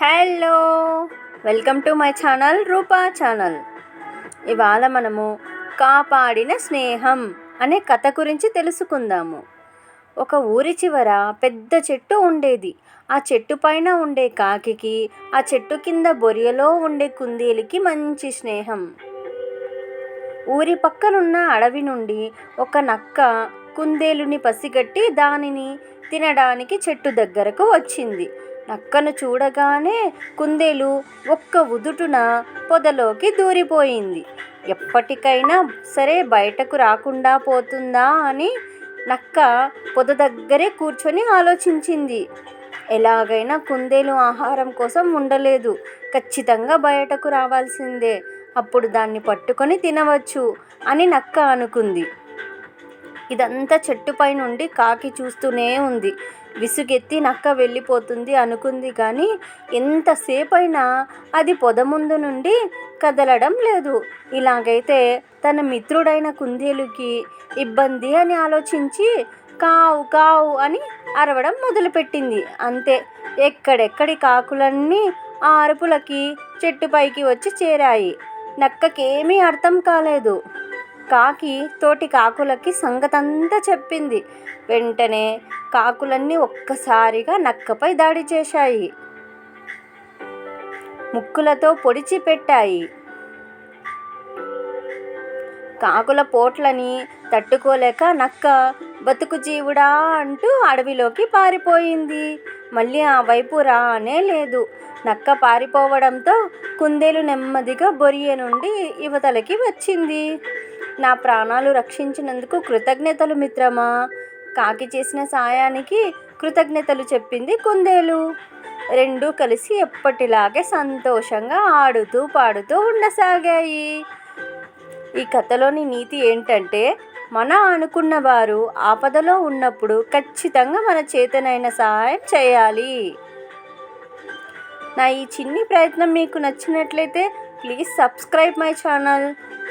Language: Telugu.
Hello welcome to my channel Roopa channel. ఇవాళ మనము కాపాడిన స్నేహం అనే కథ గురించి తెలుసుకుందాము. ఒక ఊరి చివర పెద్ద చెట్టు ఉండేది. ఆ చెట్టు పైన ఉండే కాకికి ఆ చెట్టు కింద బొరియలో ఉండే కుందేలికి మంచి స్నేహం. ఊరి పక్కనున్న అడవి నుండి ఒక నక్క కుందేలుని పసిగట్టి దానిని తినడానికి చెట్టు దగ్గరకు వచ్చింది. నక్కను చూడగానే కుందేలు ఒక్క ఉదుటున పొదలోకి దూరిపోయింది. ఎప్పటికైనా సరే బయటకు రాకుండా పోతుందా అని నక్క పొద దగ్గరే కూర్చొని ఆలోచించింది. ఎలాగైనా కుందేలు ఆహారం కోసం ఉండలేదు. ఖచ్చితంగా బయటకు రావాల్సిందే. అప్పుడు దాన్ని పట్టుకొని తినవచ్చు అని నక్క అనుకుంది. ఇదంతా చెట్టుపై నుండి కాకి చూస్తూనే ఉంది. విసుగెత్తి నక్క వెళ్ళిపోతుంది అనుకుంది కానీ ఎంతసేపైనా అది పొద ముందు నుండి కదలడం లేదు. ఇలాగైతే తన మిత్రుడైన కుందేలుకి ఇబ్బంది అని ఆలోచించి కావు కావు అని అరవడం మొదలుపెట్టింది. అంతే ఎక్కడెక్కడి కాకులన్నీ ఆ అరుపులకి చెట్టుపైకి వచ్చి చేరాయి. నక్కకేమీ అర్థం కాలేదు. కాకి తోటి కాకులకి సంగతంతా చెప్పింది. వెంటనే కాకులన్నీ ఒక్కసారిగా నక్కపై దాడి చేశాయి. ముక్కులతో పొడిచి పెట్టాయి. కాకుల పోట్లని తట్టుకోలేక నక్క బతుకు జీవుడా అంటూ అడవిలోకి పారిపోయింది. మళ్ళీ ఆ వైపు రానే లేదు. నక్క పారిపోవడంతో కుందేలు నెమ్మదిగా బొరియ నుండి యువతలకి వచ్చింది. నా ప్రాణాలు రక్షించినందుకు కృతజ్ఞతలు మిత్రమా. కాకి చేసిన సాయానికి కృతజ్ఞతలు చెప్పింది కుందేలు. రెండు కలిసి ఎప్పటిలాగే సంతోషంగా ఆడుతూ పాడుతూ ఉండసాగాయి. ఈ కథలోని నీతి ఏంటంటే మన అనుకున్న వారు ఆపదలో ఉన్నప్పుడు ఖచ్చితంగా మన చేతనైన సహాయం చేయాలి. నా ఈ చిన్ని ప్రయత్నం మీకు నచ్చినట్లయితే please subscribe my channel.